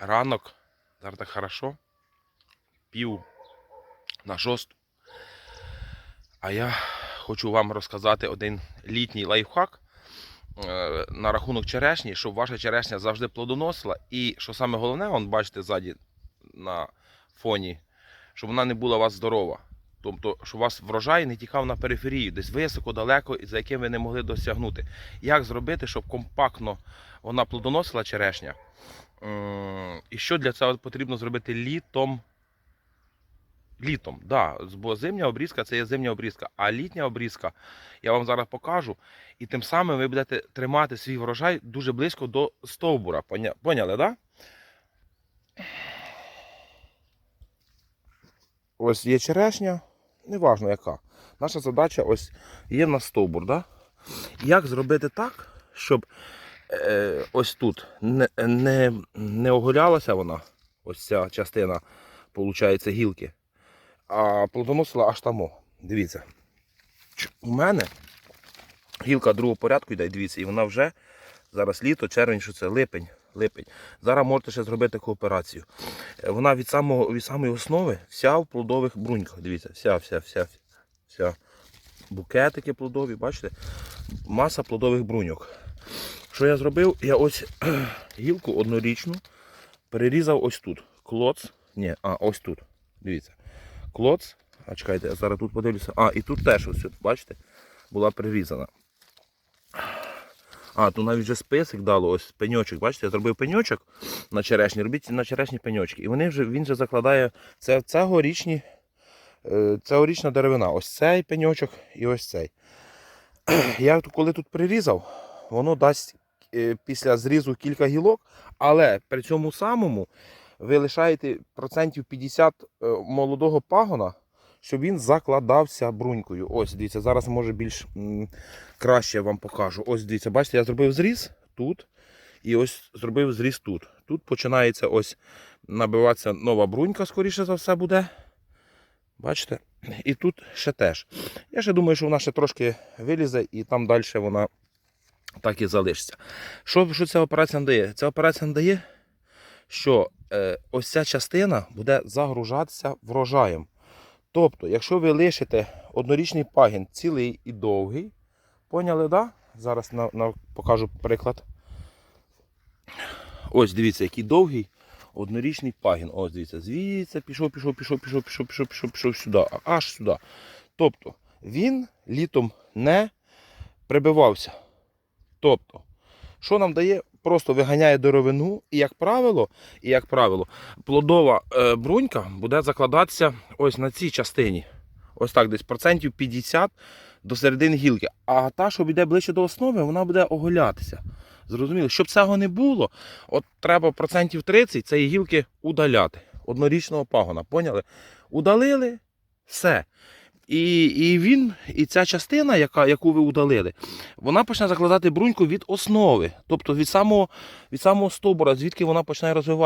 ранок. Зараз так хорошо. Пів на шосту. А я хочу вам розказати один літній лайфхак е, на рахунок черешні, щоб ваша черешня завжди плодоносила. І що саме головне, вон бачите ззаді на фоні, щоб вона не була у вас здорова. Тобто, щоб у вас врожай не тікав на периферію, десь високо, далеко, за яким ви не могли досягнути. Як зробити, щоб компактно вона плодоносила черешня? М, І що для цього потрібно зробити літом? Літом, да, бо зимня обрізка це є зимня обрізка, а літня обрізка я вам зараз покажу. І тим самим ви будете тримати свій врожай дуже близько до стовбура. Поняли? Да? Ось є черешня, неважно яка. Наша задача ось є на стовбур. Да? Як зробити так, щоб е, ось тут не, не, не оголялася вона, ось ця частина, виходить, гілки, а плодоносила аж тамо. Дивіться. У мене гілка другого порядку йде, дивіться, і вона вже зараз літо, червень, що це липень. липень. Зараз можете ще зробити таку операцію. Е, Вона від самого від самої основи вся в плодових бруньках. Дивіться, вся, вся, вся, вся. Букетики плодові, бачите? Маса плодових бруньок. Що я зробив? Я ось гілку однорічну перерізав ось тут. Клоц. Ні, а ось тут. Дивіться. Клоц. А чекайте, я зараз тут подивлюся. А, і тут теж ось, бачите, була перерізана. А, тут навіть вже список дало, ось пеньочок. Бачите, я зробив пеньочок на черешні, робіть на черешні пеньочки. І вони вже, він вже закладає це, цегорічні, е, цегорічна деревина. Ось цей пеньочок і ось цей. Я коли тут прирізав, воно дасть після зрізу кілька гілок, але при цьому самому ви лишаєте процентів 50 е, молодого пагона, щоб він закладався брунькою. Ось, дивіться, зараз може більш краще вам покажу. Ось дивіться, бачите, я зробив зріз тут і ось зробив зріз тут. Тут починається ось набиватися нова брунька, скоріше за все буде. Бачите? І тут ще теж. Я ще думаю, що вона ще трошки вилізе і там далі вона так і залишиться. Що, що ця операція надає? Ця операція надає, що е, ось ця частина буде загружатися врожаєм. Тобто, якщо ви лишите однорічний пагін цілий і довгий, поняли, да? Зараз на, на, покажу приклад. Ось дивіться, який довгий однорічний пагін. Ось дивіться, звідси пішов, пішов, пішов, пішов, пішов, пішов, пішов, пішов сюди, аж сюди. Тобто він літом не прибивався. Тобто, що нам дає? Просто виганяє деревину, і як правило, і як правило, плодова е, брунька буде закладатися ось на цій частині. Ось так, десь процентів 50 до середини гілки. А та, що йде ближче до основи, вона буде оголятися. Зрозуміло, щоб цього не було, от треба процентів 30 цієї гілки удаляти. Однорічного пагона. Поняли? Удалили все. І, і він, і ця частина, яка, яку ви удалили, вона почне закладати бруньку від основи, тобто від самого, від самого стовбура, звідки вона почне розвиватися.